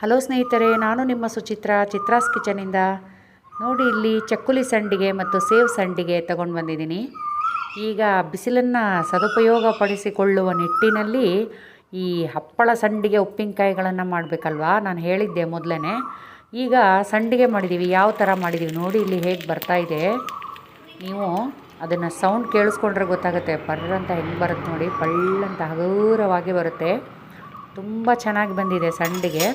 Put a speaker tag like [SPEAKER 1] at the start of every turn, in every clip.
[SPEAKER 1] Hello ಸ್ನೇಹಿತರೆ, ನಾನು ನಿಮ್ಮ ಸುಚಿತ್ರ, ಚಿತ್ರಾಸ್ ಕಿಚನಿಂದ ನೋಡಿ, ಇಲ್ಲಿ ಚಕ್ಕುಲಿ ಸಂಡಿಗೆ ಮತ್ತು ಸೇವ್ ಸಂಡಿಗೆ ತಗೊಂಡು ಬಂದಿದ್ದೀನಿ. ಈಗ ಬಿಸಿಲನ್ನು ಸದುಪಯೋಗ ಪಡಿಸಿಕೊಳ್ಳುವ ನಿಟ್ಟಿನಲ್ಲಿ ಈ ಹಪ್ಪಳ ಸಂಡಿಗೆ ಉಪ್ಪಿನಕಾಯಿಗಳನ್ನು ಮಾಡಬೇಕಲ್ವಾ? ನಾನು ಹೇಳಿದ್ದೆ ಮೊದಲೇ ಈಗ ಸಂಡಿಗೆ ಮಾಡಿದ್ದೀವಿ ಯಾವ ಥರ ಮಾಡಿದ್ದೀವಿ ನೋಡಿ, ಇಲ್ಲಿ ಹೇಗೆ ಬರ್ತಾ ಇದೆ. ನೀವು ಅದನ್ನು ಸೌಂಡ್ ಕೇಳಿಸ್ಕೊಂಡ್ರೆ ಗೊತ್ತಾಗುತ್ತೆ. ಪರ್ರಂತ ಹೆಂಗೆ ಬರುತ್ತೆ ನೋಡಿ. ಪಳ್ಳಂತ ಹಗುರವಾಗಿ ಬರುತ್ತೆ. ತುಂಬ ಚೆನ್ನಾಗಿ ಬಂದಿದೆ ಸಂಡಿಗೆ.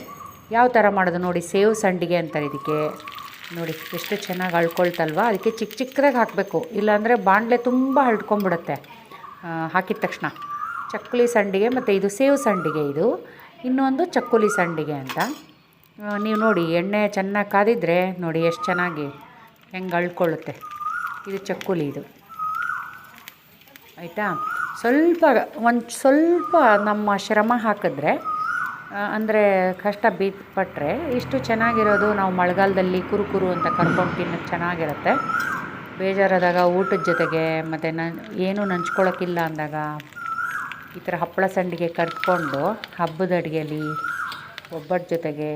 [SPEAKER 1] ಯಾವ ಥರ ಮಾಡೋದು ನೋಡಿ, ಸೇವ್ ಸಂಡಿಗೆ ಅಂತಾರೆ ಇದಕ್ಕೆ. ನೋಡಿ, ಎಷ್ಟು ಚೆನ್ನಾಗಿ ಅಳ್ಕೊಳ್ತಲ್ವ? ಅದಕ್ಕೆ ಚಿಕ್ಕ ಚಿಕ್ಕದಾಗಿ ಹಾಕಬೇಕು. ಇಲ್ಲಾಂದರೆ ಬಾಣಲೆ ತುಂಬ ಹರಡ್ಕೊಂಬಿಡುತ್ತೆ ಹಾಕಿದ ತಕ್ಷಣ. ಚಕ್ಕುಲಿ ಸಂಡಿಗೆ ಮತ್ತು ಇದು ಸೇವ್ ಸಂಡಿಗೆ ಇದು. ಇನ್ನೊಂದು ಚಕ್ಕುಲಿ ಸಂಡಿಗೆ ಅಂತ. ನೀವು ನೋಡಿ, ಎಣ್ಣೆ ಚೆನ್ನಾಗಿ ಕಾದಿದ್ರೆ ನೋಡಿ ಎಷ್ಟು ಚೆನ್ನಾಗಿ ಹೆಂಗೆ ಅಳ್ಕೊಳ್ಳುತ್ತೆ. ಇದು ಚಕ್ಕುಲಿ ಇದು. ಆಯಿತಾ? ಸ್ವಲ್ಪ, ಒಂದು ಸ್ವಲ್ಪ ನಮ್ಮ ಶ್ರಮ ಹಾಕಿದ್ರೆ ಅಂದರೆ ಕಷ್ಟ ಬಿದ್ದುಪಟ್ರೆ ಇಷ್ಟು ಚೆನ್ನಾಗಿರೋದು ನಾವು ಮಳೆಗಾಲದಲ್ಲಿ ಕುರು ಕುರು ಅಂತ ಕರ್ಕೊಂಡು ತಿನ್ನೋಕ್ಕೆ ಚೆನ್ನಾಗಿರುತ್ತೆ. ಬೇಜಾರಾದಾಗ ಊಟದ ಜೊತೆಗೆ ಮತ್ತು ನನ್ ಏನೂ ನಂಚ್ಕೊಳ್ಳೋಕ್ಕಿಲ್ಲ ಅಂದಾಗ ಈ ಥರ ಹಪ್ಪಳ ಸಂಡಿಗೆ ಕರ್ಕೊಂಡು ಹಬ್ಬದ ಅಡುಗೆಯಲ್ಲಿ ಒಬ್ಬಟ್ಟು ಜೊತೆಗೆ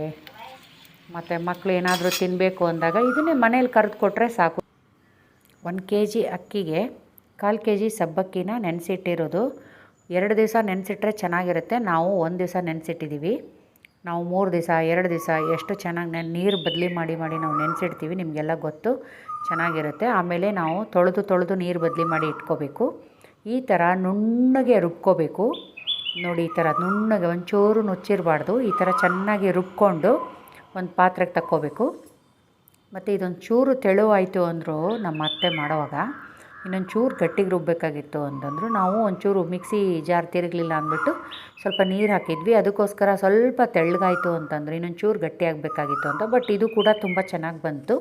[SPEAKER 1] ಮತ್ತು ಮಕ್ಕಳು ಏನಾದರೂ ತಿನ್ನಬೇಕು ಅಂದಾಗ ಇದನ್ನೇ ಮನೇಲಿ ಕರೆದು ಕೊಟ್ಟರೆ ಸಾಕು. ಒಂದು ಕೆ ಜಿ ಅಕ್ಕಿಗೆ ಕಾಲು ಕೆ ಜಿ ಸಬ್ಬಕ್ಕಿನ ನೆನೆಸಿಟ್ಟಿರೋದು ಎರಡು ದಿವಸ ನೆನೆಸಿಟ್ರೆ ಚೆನ್ನಾಗಿರುತ್ತೆ. ನಾವು ಒಂದು ದಿವಸ ನೆನೆಸಿಟ್ಟಿದ್ದೀವಿ ನಾವು ಮೂರು ದಿವಸ, ಎರಡು ದಿವಸ ಎಷ್ಟು ಚೆನ್ನಾಗಿ ನೆನ್ ನೀರು ಬದಲಿ ಮಾಡಿ ಮಾಡಿ ನಾವು ನೆನೆಸಿಡ್ತೀವಿ ನಿಮಗೆಲ್ಲ ಗೊತ್ತು. ಚೆನ್ನಾಗಿರುತ್ತೆ. ಆಮೇಲೆ ನಾವು ತೊಳೆದು ತೊಳೆದು ನೀರು ಬದಲಿ ಮಾಡಿ ಇಟ್ಕೋಬೇಕು. ಈ ಥರ ನುಣ್ಣಗೆ ರುಬ್ಕೋಬೇಕು. ನೋಡಿ ಈ ಥರ ನುಣ್ಣಗೆ ಒಂಚೂರು ನುಚ್ಚಿರಬಾರ್ದು. ಈ ಥರ ಚೆನ್ನಾಗಿ ರುಬ್ಕೊಂಡು ಒಂದು ಪಾತ್ರೆಗೆ ತಕ್ಕೋಬೇಕು. ಮತ್ತು ಇದೊಂದು ಚೂರು ತೆಳುವಾಯಿತು ಅಂದರು ನಮ್ಮ ಅತ್ತೆ ಮಾಡೋವಾಗ. ಇನ್ನೊಂದು ಚೂರು ಗಟ್ಟಿಗೆ ರುಬ್ಬಬೇಕಾಗಿತ್ತು ಅಂತಂದರು. ನಾವು ಒಂಚೂರು ಮಿಕ್ಸಿ ಜಾರ್ ತಿರುಗಲಿಲ್ಲ ಅಂದ್ಬಿಟ್ಟು ಸ್ವಲ್ಪ ನೀರು ಹಾಕಿದ್ವಿ. ಅದಕ್ಕೋಸ್ಕರ ಸ್ವಲ್ಪ ತೆಳ್ಳಗಾಯಿತು ಅಂತಂದರೆ. ಇನ್ನೊಂದು ಚೂರು ಗಟ್ಟಿ ಆಗಬೇಕಾಗಿತ್ತು ಅಂತ. ಬಟ್ ಇದು ಕೂಡ ತುಂಬ ಚೆನ್ನಾಗಿ ಬಂತು.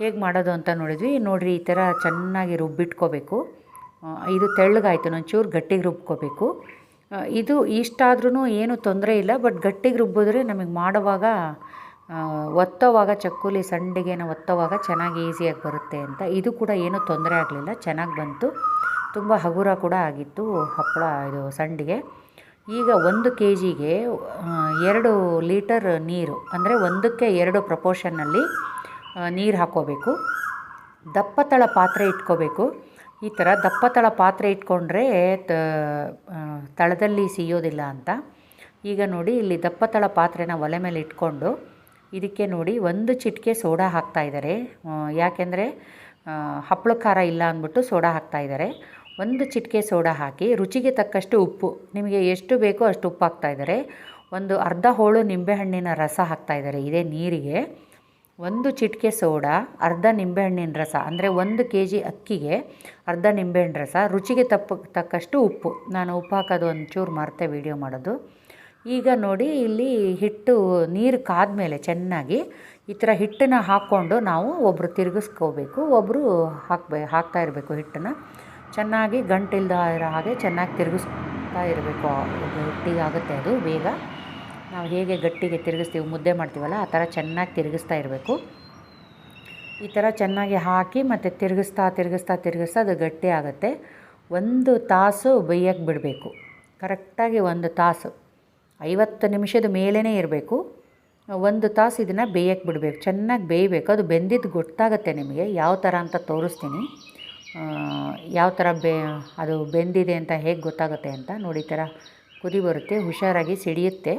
[SPEAKER 1] ಹೇಗೆ ಮಾಡೋದು ಅಂತ ನೋಡಿದ್ವಿ. ನೋಡಿರಿ, ಈ ಥರ ಚೆನ್ನಾಗಿ ರುಬ್ಬಿಟ್ಕೋಬೇಕು. ಇದು ತೆಳ್ಳಗಾಯಿತು ನಾನು ಚೂರು ಗಟ್ಟಿಗೆ ರುಬ್ಕೋಬೇಕು. ಇದು ಇಷ್ಟಾದ್ರೂ ಏನು ತೊಂದರೆ ಇಲ್ಲ. ಬಟ್ ಗಟ್ಟಿಗೆ ರುಬ್ಬಿದ್ರೆ ನಮಗೆ ಮಾಡುವಾಗ ಒತ್ತೋವಾಗ ಚಕ್ಕುಲಿ ಸಂಡಿಗೆನ ಒತ್ತೋವಾಗ ಚೆನ್ನಾಗಿ ಈಸಿಯಾಗಿ ಬರುತ್ತೆ ಅಂತ. ಇದು ಕೂಡ ಏನೂ ತೊಂದರೆ ಆಗಲಿಲ್ಲ, ಚೆನ್ನಾಗಿ ಬಂತು. ತುಂಬ ಹಗುರ ಕೂಡ ಆಗಿತ್ತು ಹಪ್ಪಳ, ಇದು ಸಂಡಿಗೆ. ಈಗ ಒಂದು ಕೆ ಜಿಗೆ ಎರಡು ಲೀಟರ್ ನೀರು, ಅಂದರೆ ಒಂದಕ್ಕೆ ಎರಡು ಪ್ರಪೋರ್ಷನ್ನಲ್ಲಿ ನೀರು ಹಾಕ್ಕೋಬೇಕು. ದಪ್ಪತಳ ಪಾತ್ರೆ ಇಟ್ಕೋಬೇಕು. ಈ ಥರ ದಪ್ಪತಳ ಪಾತ್ರೆ ಇಟ್ಕೊಂಡ್ರೆ ತಳದಲ್ಲಿ ಸಿಯೋದಿಲ್ಲ ಅಂತ. ಈಗ ನೋಡಿ, ಇಲ್ಲಿ ದಪ್ಪತಳ ಪಾತ್ರೆನ ಒಲೆ ಮೇಲೆ ಇಟ್ಕೊಂಡು ಇದಕ್ಕೆ ನೋಡಿ ಒಂದು ಚಿಟಿಕೆ ಸೋಡಾ ಹಾಕ್ತಾ ಇದ್ದಾರೆ. ಯಾಕೆಂದರೆ ಹಪ್ಪಳ ಖಾರ ಇಲ್ಲ ಅಂದ್ಬಿಟ್ಟು ಸೋಡಾ ಹಾಕ್ತಾ ಇದ್ದಾರೆ. ಒಂದು ಚಿಟಿಕೆ ಸೋಡಾ ಹಾಕಿ ರುಚಿಗೆ ತಕ್ಕಷ್ಟು ಉಪ್ಪು, ನಿಮಗೆ ಎಷ್ಟು ಬೇಕೋ ಅಷ್ಟು ಉಪ್ಪು ಹಾಕ್ತಾ ಇದ್ದಾರೆ. ಒಂದು ಅರ್ಧ ಹೋಳು ನಿಂಬೆಹಣ್ಣಿನ ರಸ ಹಾಕ್ತಾ ಇದ್ದಾರೆ ಇದೇ ನೀರಿಗೆ. ಒಂದು ಚಿಟಿಕೆ ಸೋಡಾ, ಅರ್ಧ ನಿಂಬೆಹಣ್ಣಿನ ರಸ, ಅಂದರೆ ಒಂದು ಕೆ ಜಿ ಅಕ್ಕಿಗೆ ಅರ್ಧ ನಿಂಬೆಹಣ್ಣು ರಸ, ರುಚಿಗೆ ತಪ್ಪು, ತಕ್ಕಷ್ಟು ಉಪ್ಪು. ನಾನು ಉಪ್ಪು ಹಾಕೋದು ಒಂಚೂರು ಮರ್ತೆ ವೀಡಿಯೋ ಮಾಡೋದು. ಈಗ ನೋಡಿ ಇಲ್ಲಿ ಹಿಟ್ಟು ನೀರು ಕಾದ್ಮೇಲೆ ಚೆನ್ನಾಗಿ ಈ ಥರ ಹಿಟ್ಟನ್ನ ಹಾಕ್ಕೊಂಡು ನಾವು ಒಬ್ಬರು ತಿರುಗಿಸ್ಕೋಬೇಕು ಒಬ್ಬರು ಹಾಕ್ಬೇ, ಹಾಕ್ತಾ ಇರಬೇಕು ಹಿಟ್ಟನ್ನು. ಚೆನ್ನಾಗಿ ಗಂಟಿಲ್ದ ಇರೋ ಹಾಗೆ ಚೆನ್ನಾಗಿ ತಿರುಗಿಸ್ತಾ ಇರಬೇಕು. ಹಿಟ್ಟಿಗೆ ಆಗುತ್ತೆ ಅದು ಬೇಗ. ನಾವು ಹೇಗೆ ಗಟ್ಟಿಗೆ ತಿರುಗಿಸ್ತೀವಿ, ಮುದ್ದೆ ಮಾಡ್ತೀವಲ್ಲ, ಆ ಥರ ಚೆನ್ನಾಗಿ ತಿರುಗಿಸ್ತಾ ಇರಬೇಕು. ಈ ಥರ ಚೆನ್ನಾಗಿ ಹಾಕಿ ಮತ್ತು ತಿರುಗಿಸ್ತಾ ತಿರುಗಿಸ್ತಾ ತಿರುಗಿಸ್ತಾ ಅದು ಗಟ್ಟಿ ಆಗುತ್ತೆ. ಒಂದು ತಾಸು ಬೇಯಕ್ಕೆ ಬಿಡಬೇಕು. ಕರೆಕ್ಟಾಗಿ ಒಂದು ತಾಸು. ಐವತ್ತು ನಿಮಿಷದ ಮೇಲೇ ಇರಬೇಕು. ಒಂದು ತಾಸು ಇದನ್ನು ಬೇಯಕ್ಕೆ ಬಿಡಬೇಕು. ಚೆನ್ನಾಗಿ ಬೇಯಬೇಕು. ಅದು ಬೆಂದಿದ್ದು ಗೊತ್ತಾಗುತ್ತೆ ನಿಮಗೆ. ಯಾವ ಥರ ಅಂತ ತೋರಿಸ್ತೀನಿ. ಯಾವ ಥರ ಬೇ, ಅದು ಬೆಂದಿದೆ ಅಂತ ಹೇಗೆ ಗೊತ್ತಾಗುತ್ತೆ ಅಂತ ನೋಡಿ ಈ ಥರ ಕುದಿ ಬರುತ್ತೆ, ಹುಷಾರಾಗಿ ಸಿಡಿಯುತ್ತೆ.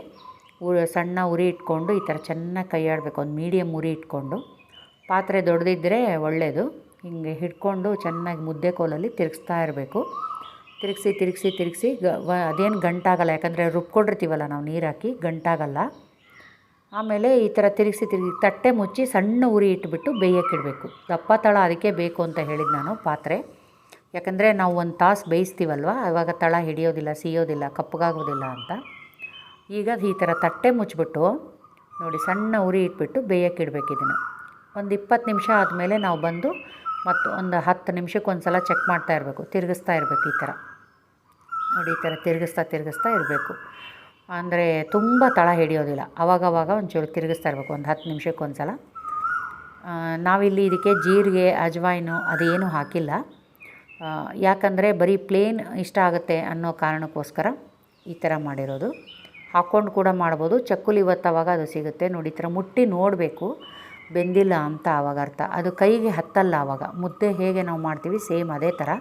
[SPEAKER 1] ಸಣ್ಣ ಉರಿ ಇಟ್ಕೊಂಡು ಈ ಥರ ಚೆನ್ನಾಗಿ ಕೈಯಾಡಬೇಕು ಒಂದು ಮೀಡಿಯಮ್ ಉರಿ ಇಟ್ಕೊಂಡು. ಪಾತ್ರೆ ದೊಡ್ಡದಿದ್ದರೆ ಒಳ್ಳೆಯದು ಹಿಂಗೆ ಹಿಡ್ಕೊಂಡು ಚೆನ್ನಾಗಿ ಮುದ್ದೆ ಕೋಲಲ್ಲಿ ತಿರುಗಿಸ್ತಾ ಇರಬೇಕು. ತಿರುಗಿಸಿ ತಿರುಗಿಸಿ ತಿರುಗಿಸಿ ಗ ಅದೇನು ಗಂಟಾಗಲ್ಲ. ಯಾಕಂದರೆ ರುಬ್ಕೊಂಡಿರ್ತೀವಲ್ಲ ನಾವು ನೀರು ಹಾಕಿ ಗಂಟಾಗಲ್ಲ. ಆಮೇಲೆ ಈ ಥರ ತಿರುಗಿಸಿ ತಿರುಗಿ ತಟ್ಟೆ ಮುಚ್ಚಿ ಸಣ್ಣ ಉರಿ ಇಟ್ಬಿಟ್ಟು ಬೇಯಕ್ಕಿಡಬೇಕು ದಪ್ಪ ತಳ ಅದಕ್ಕೆ ಬೇಕು ಅಂತ ಹೇಳಿದ್ದು ನಾನು ಪಾತ್ರೆ. ಯಾಕಂದರೆ ನಾವು ಒಂದು ತಾಸು ಬೇಯಿಸ್ತೀವಲ್ವ? ಆವಾಗ ತಳ ಹಿಡಿಯೋದಿಲ್ಲ, ಸಿಯೋದಿಲ್ಲ, ಕಪ್ಪಗಾಗೋದಿಲ್ಲ ಅಂತ. ಈಗ ಈ ಥರ ತಟ್ಟೆ ಮುಚ್ಚಿಬಿಟ್ಟು ನೋಡಿ ಸಣ್ಣ ಉರಿ ಇಟ್ಬಿಟ್ಟು ಬೇಯಕ್ಕಿಡಬೇಕು ಇದನ್ನು. ಒಂದು ಇಪ್ಪತ್ತು ನಿಮಿಷ ಆದಮೇಲೆ ನಾವು ಬಂದು ಮತ್ತು ಒಂದು ಹತ್ತು ನಿಮಿಷಕ್ಕೆ ಒಂದು ಸಲ ಚೆಕ್ ಮಾಡ್ತಾ ಇರಬೇಕು, ತಿರುಗಿಸ್ತಾ ಇರಬೇಕು ಈ ಥರ. ನೋಡಿ ಈ ಥರ ತಿರುಗಿಸ್ತಾ ತಿರುಗಿಸ್ತಾ ಇರಬೇಕು. ಅಂದರೆ ತುಂಬ ತಳ ಹಿಡಿಯೋದಿಲ್ಲ. ಆವಾಗವಾಗ ಒಂಚೂರು ತಿರುಗಿಸ್ತಾ ಇರಬೇಕು ಒಂದು ಹತ್ತು ನಿಮಿಷಕ್ಕೆ ಒಂದು ಸಲ ಆ, ನಾವಿಲ್ಲಿ ಇದಕ್ಕೆ ಜೀರಿಗೆ ಅಜ್ವಾಯಿನು ಅದೇನು ಹಾಕಿಲ್ಲ. ಯಾಕಂದರೆ ಬರೀ ಪ್ಲೇನ್ ಇಷ್ಟ ಆಗುತ್ತೆ ಅನ್ನೋ ಕಾರಣಕ್ಕೋಸ್ಕರ ಈ ಥರ ಮಾಡಿರೋದು. ಹಾಕ್ಕೊಂಡು ಕೂಡ ಮಾಡ್ಬೋದು. ಚಕ್ಕುಲಿ ಇವತ್ತು ಅವಾಗ ಅದು ಸಿಗುತ್ತೆ. ನೋಡಿ ಈ ಥರ ಮುಟ್ಟಿ ನೋಡಬೇಕು. ಬೆಂದಿಲ್ಲ ಅಂತ ಆವಾಗ ಅರ್ಥ. ಅದು ಕೈಗೆ ಹತ್ತಲ್ಲ ಆವಾಗ ಮುದ್ದೆ ಹೇಗೆ ನಾವು ಮಾಡ್ತೀವಿ ಸೇಮ್ ಅದೇ ಥರ.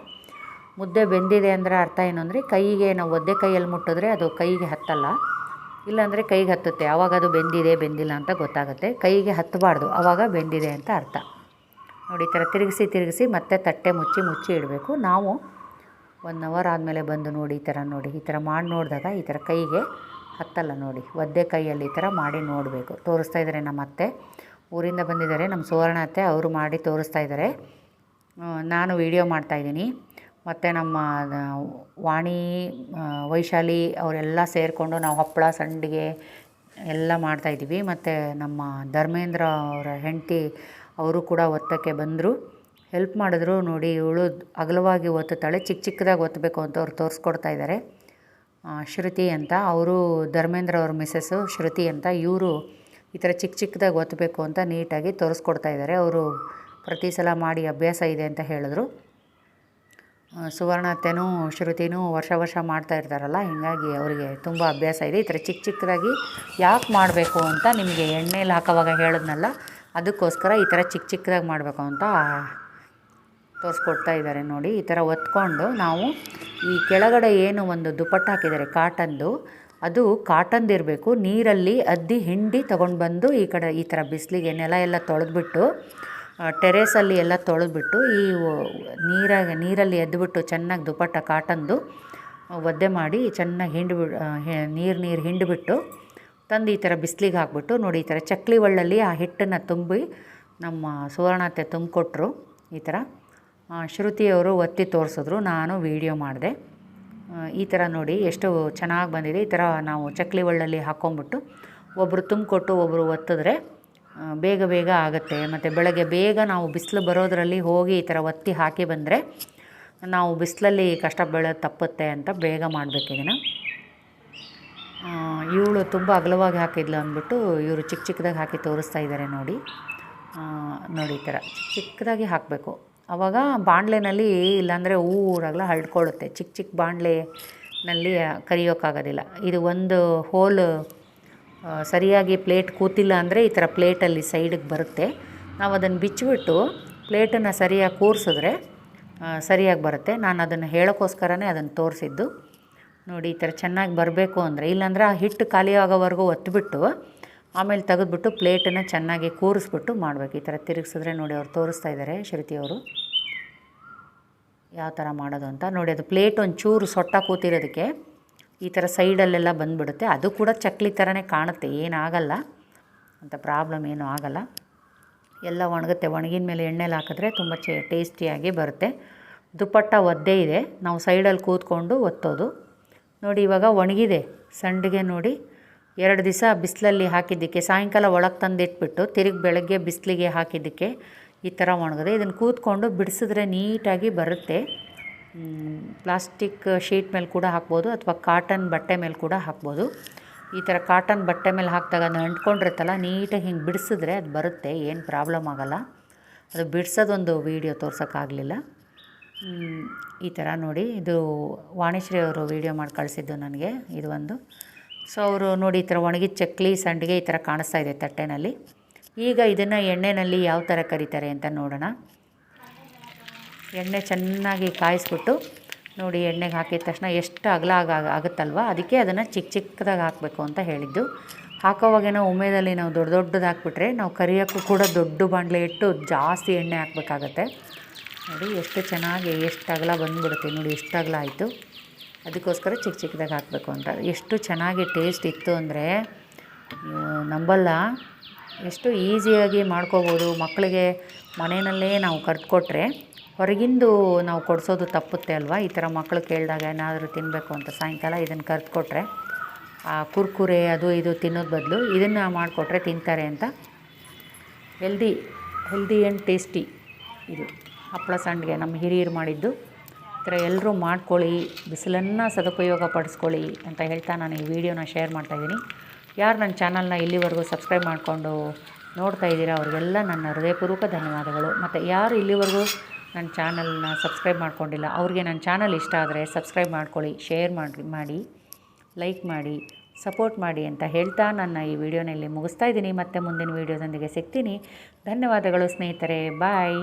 [SPEAKER 1] ಮುದ್ದೆ ಬೆಂದಿದೆ ಅಂದರೆ ಅರ್ಥ ಏನು ಅಂದರೆ ಕೈಗೆ ನಾವು ಒದ್ದೆ ಕೈಯಲ್ಲಿ ಮುಟ್ಟಿದ್ರೆ ಅದು ಕೈಗೆ ಹತ್ತಲ್ಲ. ಇಲ್ಲಾಂದರೆ ಕೈಗೆ ಹತ್ತುತ್ತೆ. ಆವಾಗ ಅದು ಬೆಂದಿದೆ, ಬೆಂದಿಲ್ಲ ಅಂತ ಗೊತ್ತಾಗುತ್ತೆ. ಕೈಗೆ ಹತ್ತಬಾರ್ದು. ಆವಾಗ ಬೆಂದಿದೆ ಅಂತ ಅರ್ಥ. ನೋಡಿ, ಈ ತಿರುಗಿಸಿ ತಿರುಗಿಸಿ ಮತ್ತೆ ತಟ್ಟೆ ಮುಚ್ಚಿ ಮುಚ್ಚಿ ಇಡಬೇಕು. ನಾವು ಒನ್ ಅವರ್ ಆದಮೇಲೆ ಬಂದು ನೋಡಿ ಈ ಥರ ನೋಡಿ. ಈ ಥರ ಮಾಡಿ ನೋಡಿದಾಗ ಈ ಥರ ಕೈಗೆ ಹತ್ತಲ್ಲ ನೋಡಿ. ಒದ್ದೆ ಕೈಯಲ್ಲಿ ಈ ಥರ ಮಾಡಿ ನೋಡಬೇಕು. ತೋರಿಸ್ತಾ ಇದ್ದಾರೆ ನಮ್ಮ ಅತ್ತೆ. ಊರಿಂದ ಬಂದಿದ್ದಾರೆ. ನಮ್ಮ ಸುವರ್ಣ ಅತ್ತೆ ಅವರು ಮಾಡಿ ತೋರಿಸ್ತಾ ಇದ್ದಾರೆ. ನಾನು ವೀಡಿಯೋ ಮಾಡ್ತಾಯಿದ್ದೀನಿ ಮತ್ತು ನಮ್ಮ ವಾಣಿ ವೈಶಾಲಿ ಅವರೆಲ್ಲ ಸೇರಿಕೊಂಡು ನಾವು ಹಪ್ಪಳ, ಸಂಡಿಗೆ ಎಲ್ಲ ಮಾಡ್ತಾಯಿದ್ದೀವಿ ಮತ್ತು ನಮ್ಮ ಧರ್ಮೇಂದ್ರ ಅವರ ಹೆಂಡತಿ ಅವರು ಕೂಡ ಒತ್ತಕ್ಕೆ ಬಂದರು. ಹೆಲ್ಪ್ ಮಾಡಿದ್ರು ನೋಡಿ, ಇವಳು ಅಗಲವಾಗಿ ಒತ್ತುತ್ತಾಳೆ. ಚಿಕ್ಕ ಚಿಕ್ಕದಾಗಿ ಒತ್ತಬೇಕು ಅಂತ ಅವ್ರು ತೋರಿಸ್ಕೊಡ್ತಾ ಇದ್ದಾರೆ. ಶ್ರುತಿ ಅಂತ. ಅವರು ಧರ್ಮೇಂದ್ರ ಅವ್ರ ಮಿಸ್ಸಸ್ಸು ಶ್ರುತಿ ಅಂತ. ಇವರು ಈ ಥರ ಚಿಕ್ಕ ಚಿಕ್ಕದಾಗಿ ಒತ್ತಬೇಕು ಅಂತ ನೀಟಾಗಿ ತೋರಿಸ್ಕೊಡ್ತಾ ಇದ್ದಾರೆ. ಅವರು ಪ್ರತಿ ಸಲ ಮಾಡಿ ಅಭ್ಯಾಸ ಇದೆ ಅಂತ ಹೇಳಿದ್ರು. ಆ, ಸುವರ್ಣ ಅತ್ತೆನೂ ಶ್ರುತಿನೂ ವರ್ಷ ವರ್ಷ ಮಾಡ್ತಾ ಇರ್ತಾರಲ್ಲ ಹೀಗಾಗಿ ಅವರಿಗೆ ತುಂಬ ಅಭ್ಯಾಸ ಇದೆ. ಈ ಥರ ಚಿಕ್ಕ ಚಿಕ್ಕದಾಗಿ ಯಾಕೆ ಮಾಡಬೇಕು ಅಂತ ನಿಮಗೆ ಎಣ್ಣೆಲಿ ಹಾಕೋವಾಗ ಹೇಳಿದ್ನಲ್ಲ ಅದಕ್ಕೋಸ್ಕರ ಈ ಥರ ಚಿಕ್ಕ ಚಿಕ್ಕದಾಗಿ ಮಾಡಬೇಕು ಅಂತ ತೋರಿಸ್ಕೊಡ್ತಾ ಇದ್ದಾರೆ ನೋಡಿ. ಈ ಥರ ಒತ್ಕೊಂಡು ನಾವು ಈ ಕೆಳಗಡೆ ಏನು ಒಂದು ದುಪ್ಪಟ್ಟು ಹಾಕಿದ್ದಾರೆ ಕಾಟನ್ದು ಅದು ಕಾಟನ್ದು ಇರಬೇಕು. ನೀರಲ್ಲಿ ಅದ್ದಿ ಹಿಂಡಿ ತೊಗೊಂಡು ಬಂದು ಈ ಕಡೆ ಈ ಥರ ಬಿಸಿಲಿಗೆ ನೆಲ ಎಲ್ಲ ತೊಳೆದ್ಬಿಟ್ಟು ಟೆರೇಸಲ್ಲಿ ಎಲ್ಲ ತೊಳೆದ್ಬಿಟ್ಟು ಈ ನೀರ ನೀರಾಗ, ನೀರಲ್ಲಿ ಎದ್ದುಬಿಟ್ಟು ಚೆನ್ನಾಗಿ ದುಪ್ಪಟ್ಟ ಕಾಟನ್ದು ಒದ್ದೆ ಮಾಡಿ ಚೆನ್ನಾಗಿ ಹಿಂಡ್ಬಿಟ್ಟು ನೀರು ನೀರು ಹಿಂಡಿಬಿಟ್ಟು ತಂದು ಈ ಥರ ಬಿಸಿಲಿಗೆ ಹಾಕ್ಬಿಟ್ಟು ನೋಡಿ ಈ ಥರ ಚಕ್ಲಿ ಒಳ್ಳಲ್ಲಿ ಆ ಹಿಟ್ಟನ್ನು ತುಂಬಿ ನಮ್ಮ ಸುವರ್ಣತೆ ತುಂಬಿಕೊಟ್ರು ಈ ಥರ. ಶ್ರುತಿಯವರು ಒತ್ತಿ ತೋರಿಸಿದ್ರು, ನಾನು ವೀಡಿಯೋ ಮಾಡಿದೆ. ಈ ಥರ ನೋಡಿ ಎಷ್ಟು ಚೆನ್ನಾಗಿ ಬಂದಿದೆ. ಈ ಥರ ನಾವು ಚಕ್ಲಿ ಒಳ್ಳಲ್ಲಿ ಹಾಕ್ಕೊಂಬಿಟ್ಟು ಒಬ್ಬರು ತುಂಬಿಕೊಟ್ಟು ಒಬ್ಬರು ಒತ್ತಿದ್ರೆ ಬೇಗ ಬೇಗ ಆಗುತ್ತೆ. ಮತ್ತು ಬೆಳಗ್ಗೆ ಬೇಗ ನಾವು ಬಿಸಿಲು ಬರೋದರಲ್ಲಿ ಹೋಗಿ ಈ ಥರ ಒತ್ತಿ ಹಾಕಿ ಬಂದರೆ ನಾವು ಬಿಸಿಲಲ್ಲಿ ಕಷ್ಟ ಬೀಳೋದು ತಪ್ಪುತ್ತೆ ಅಂತ ಬೇಗ ಮಾಡಬೇಕು ಇದನ್ನು ಇವಳು ತುಂಬ ಅಗಲವಾಗಿ ಹಾಕಿದ್ಲು ಅಂದ್ಬಿಟ್ಟು ಇವರು ಚಿಕ್ಕ ಚಿಕ್ಕದಾಗಿ ಹಾಕಿ ತೋರಿಸ್ತಾ ಇದ್ದಾರೆ ನೋಡಿ. ನೋಡಿ ಈ ಥರ ಚಿಕ್ಕ ಚಿಕ್ಕದಾಗಿ ಹಾಕಬೇಕು. ಆವಾಗ ಬಾಣಲೆನಲ್ಲಿ ಇಲ್ಲಾಂದರೆ ಊರಾಗಲ ಹರಡ್ಕೊಳ್ಳುತ್ತೆ. ಚಿಕ್ಕ ಚಿಕ್ಕ ಬಾಣಲೆನಲ್ಲಿ ಕರಿಯೋಕ್ಕಾಗೋದಿಲ್ಲ ಇದು ಒಂದು ಹೋಲ್ ಸರಿಯಾಗಿ ಪ್ಲೇಟ್ ಕೂತಿಲ್ಲ ಅಂದರೆ ಈ ಥರ ಪ್ಲೇಟಲ್ಲಿ ಸೈಡಿಗೆ ಬರುತ್ತೆ. ನಾವು ಅದನ್ನು ಬಿಚ್ಚಿಬಿಟ್ಟು ಪ್ಲೇಟನ್ನು ಸರಿಯಾಗಿ ಕೂರಿಸಿದ್ರೆ ಸರಿಯಾಗಿ ಬರುತ್ತೆ. ನಾನು ಅದನ್ನು ಹೇಳೋಕ್ಕೋಸ್ಕರನೇ ಅದನ್ನು ತೋರಿಸಿದ್ದು. ನೋಡಿ, ಈ ಥರ ಚೆನ್ನಾಗಿ ಬರಬೇಕು ಅಂದರೆ, ಇಲ್ಲಾಂದರೆ ಆ ಹಿಟ್ಟು ಖಾಲಿ ಆಗೋವರೆಗೂ ಒತ್ತಿಬಿಟ್ಟು ಆಮೇಲೆ ತೆಗೆದ್ಬಿಟ್ಟು ಪ್ಲೇಟನ್ನು ಚೆನ್ನಾಗಿ ಕೂರಿಸ್ಬಿಟ್ಟು ಮಾಡಬೇಕು. ಈ ಥರ ತಿರುಗಿಸಿದ್ರೆ ನೋಡಿ ಅವ್ರು ತೋರಿಸ್ತಾ ಇದ್ದಾರೆ ಶ್ರುತಿಯವರು ಯಾವ ಥರ ಮಾಡೋದು ಅಂತ. ನೋಡಿ, ಅದು ಪ್ಲೇಟ್ ಒಂಚೂರು ಸೊಟ್ಟ ಕೂತಿರೋದಕ್ಕೆ ಈ ಥರ ಸೈಡಲ್ಲೆಲ್ಲ ಬಂದುಬಿಡುತ್ತೆ. ಅದು ಕೂಡ ಚಕ್ಲಿ ಥರನೇ ಕಾಣುತ್ತೆ. ಏನಾಗಲ್ಲ. ಅಂತ ಪ್ರಾಬ್ಲಮ್ ಏನೂ ಆಗಲ್ಲ. ಎಲ್ಲ ಒಣಗುತ್ತೆ. ಒಣಗಿನ ಮೇಲೆ ಎಣ್ಣೆಲಿ ಹಾಕಿದ್ರೆ ತುಂಬ ಚೇ ಟೇಸ್ಟಿಯಾಗಿ ಬರುತ್ತೆ. ದುಪ್ಪಟ್ಟ ಒದ್ದೇ ಇದೆ. ನಾವು ಸೈಡಲ್ಲಿ ಕೂತ್ಕೊಂಡು ಒತ್ತೋದು. ನೋಡಿ, ಇವಾಗ ಒಣಗಿದೆ. ಸಂಡಿಗೆ ನೋಡಿ. ಎರಡು ದಿವಸ ಬಿಸಿಲಲ್ಲಿ ಹಾಕಿದ್ದಕ್ಕೆ, ಸಾಯಂಕಾಲ ಒಳಗೆ ತಂದಿಟ್ಬಿಟ್ಟು ತಿರುಗಿ ಬೆಳಗ್ಗೆ ಬಿಸಿಲಿಗೆ ಹಾಕಿದ್ದಕ್ಕೆ ಈ ಥರ ಒಣಗಿದೆ. ಇದನ್ನು ಕೂತ್ಕೊಂಡು ಬಿಡಿಸಿದ್ರೆ ನೀಟಾಗಿ ಬರುತ್ತೆ. ಪ್ಲಾಸ್ಟಿಕ್ ಶೀಟ್ ಮೇಲೆ ಕೂಡ ಹಾಕ್ಬೋದು ಅಥವಾ ಕಾಟನ್ ಬಟ್ಟೆ ಮೇಲೆ ಕೂಡ ಹಾಕ್ಬೋದು. ಈ ಥರ ಕಾಟನ್ ಬಟ್ಟೆ ಮೇಲೆ ಹಾಕಿದಾಗ ಅದು ಅಂಟ್ಕೊಂಡಿರುತ್ತಲ್ಲ, ನೀಟಾಗಿ ಹಿಂಗೆ ಬಿಡಿಸಿದ್ರೆ ಅದು ಬರುತ್ತೆ, ಏನು ಪ್ರಾಬ್ಲಮ್ ಆಗೋಲ್ಲ. ಅದು ಬಿಡಿಸೋದೊಂದು ವೀಡಿಯೋ ತೋರ್ಸೋಕ್ಕಾಗಲಿಲ್ಲ. ಈ ಥರ ನೋಡಿ, ಇದು ವಾಣಿಶ್ರೀ ಅವರು ವೀಡಿಯೋ ಮಾಡಿ ಕಳಿಸಿದ್ದು ನನಗೆ, ಇದು ಒಂದು. ಸೊ, ಅವರು ನೋಡಿ ಈ ಥರ ಒಣಗಿದ ಚಕ್ಲಿ, ಸಂಡಿಗೆ ಈ ಥರ ಕಾಣಿಸ್ತಾ ಇದೆ ತಟ್ಟೆನಲ್ಲಿ. ಈಗ ಇದನ್ನು ಎಣ್ಣೆಯಲ್ಲಿ ಯಾವ ಥರ ಕರೀತಾರೆ ಅಂತ ನೋಡೋಣ. ಎಣ್ಣೆ ಚೆನ್ನಾಗಿ ಕಾಯಿಸ್ಬಿಟ್ಟು ನೋಡಿ ಎಣ್ಣೆಗೆ ಹಾಕಿದ ತಕ್ಷಣ ಎಷ್ಟು ಅಗಲ ಆಗ ಆಗುತ್ತಲ್ವ? ಅದಕ್ಕೆ ಅದನ್ನು ಚಿಕ್ಕ ಚಿಕ್ಕದಾಗಿ ಹಾಕಬೇಕು ಅಂತ ಹೇಳಿದ್ದು. ಹಾಕೋವಾಗೇನೋ ಉಮೇದಲ್ಲಿ ನಾವು ದೊಡ್ಡ ದೊಡ್ಡದು ಹಾಕ್ಬಿಟ್ರೆ ನಾವು ಕರಿಯೋಕ್ಕೂ ಕೂಡ ದೊಡ್ಡ ಬಾಣಲೆ ಇಟ್ಟು ಜಾಸ್ತಿ ಎಣ್ಣೆ ಹಾಕಬೇಕಾಗತ್ತೆ. ನೋಡಿ ಎಷ್ಟು ಚೆನ್ನಾಗಿ, ಎಷ್ಟು ಅಗಲ ಬಂದುಬಿಡುತ್ತೆ ನೋಡಿ, ಎಷ್ಟು ಅಗಲ ಆಯಿತು. ಅದಕ್ಕೋಸ್ಕರ ಚಿಕ್ಕ ಚಿಕ್ಕದಾಗಿ ಹಾಕಬೇಕು ಅಂತ. ಎಷ್ಟು ಚೆನ್ನಾಗಿ ಟೇಸ್ಟ್ ಇತ್ತು ಅಂದರೆ ನಂಬಲ್ಲ. ಎಷ್ಟು ಈಸಿಯಾಗಿ ಮಾಡ್ಕೋಬೋದು. ಮಕ್ಕಳಿಗೆ ಮನೆಯಲ್ಲೇ ನಾವು ಕರೆದುಕೊಟ್ರೆ ಹೊರಗಿಂದು ನಾವು ಕೊಡಿಸೋದು ತಪ್ಪುತ್ತೆ ಅಲ್ವಾ? ಈ ಥರ ಮಕ್ಕಳು ಕೇಳಿದಾಗ ಏನಾದರೂ ತಿನ್ನಬೇಕು ಅಂತ ಸಾಯಂಕಾಲ ಇದನ್ನು ಕರೆದುಕೊಟ್ರೆ, ಆ ಕುರ್ಕುರೆ ಅದು ಇದು ತಿನ್ನೋದು ಬದಲು ಇದನ್ನು ಮಾಡಿಕೊಟ್ರೆ ತಿಂತಾರೆ ಅಂತ. ಹೆಲ್ದಿ ಹೆಲ್ದಿ ಆ್ಯಂಡ್ ಟೇಸ್ಟಿ ಇದು ಹಪ್ಪಳ ಸಂಡಿಗೆ ನಮ್ಮ ಹಿರಿಯರು ಮಾಡಿದ್ದು. ಈ ಥರ ಎಲ್ಲರೂ ಮಾಡ್ಕೊಳ್ಳಿ, ಬಿಸಿಲನ್ನು ಸದುಪಯೋಗ ಪಡಿಸ್ಕೊಳ್ಳಿ ಅಂತ ಹೇಳ್ತಾ ನಾನು ಈ ವಿಡಿಯೋನ ಶೇರ್ ಮಾಡ್ತಾಯಿದ್ದೀನಿ ಯಾರು ನನ್ನ ಚಾನಲ್ನ ಇಲ್ಲಿವರೆಗೂ ಸಬ್ಸ್ಕ್ರೈಬ್ ಮಾಡಿಕೊಂಡು ನೋಡ್ತಾ ಇದ್ದೀರಾ, ಅವರಿಗೆಲ್ಲ ನನ್ನ ಹೃದಯಪೂರ್ವಕ ಧನ್ಯವಾದಗಳು. ಮತ್ತು ಯಾರು ಇಲ್ಲಿವರೆಗೂ ನನ್ನ ಚಾನಲ್ನ ಸಬ್ಸ್ಕ್ರೈಬ್ ಮಾಡ್ಕೊಂಡಿಲ್ಲ, ಅವ್ರಿಗೆ ನನ್ನ ಚಾನಲ್ ಇಷ್ಟ ಆದರೆ ಸಬ್ಸ್ಕ್ರೈಬ್ ಮಾಡ್ಕೊಳ್ಳಿ, ಶೇರ್ ಮಾಡಿ ಮಾಡಿ, ಲೈಕ್ ಮಾಡಿ, ಸಪೋರ್ಟ್ ಮಾಡಿ ಅಂತ ಹೇಳ್ತಾ ನನ್ನ ಈ ವಿಡಿಯೋನಲ್ಲಿ ಮುಗಿಸ್ತಾ ಇದ್ದೀನಿ. ಮತ್ತೆ ಮುಂದಿನ ವೀಡಿಯೋದೊಂದಿಗೆ ಸಿಗ್ತೀನಿ. ಧನ್ಯವಾದಗಳು ಸ್ನೇಹಿತರೆ. ಬಾಯ್.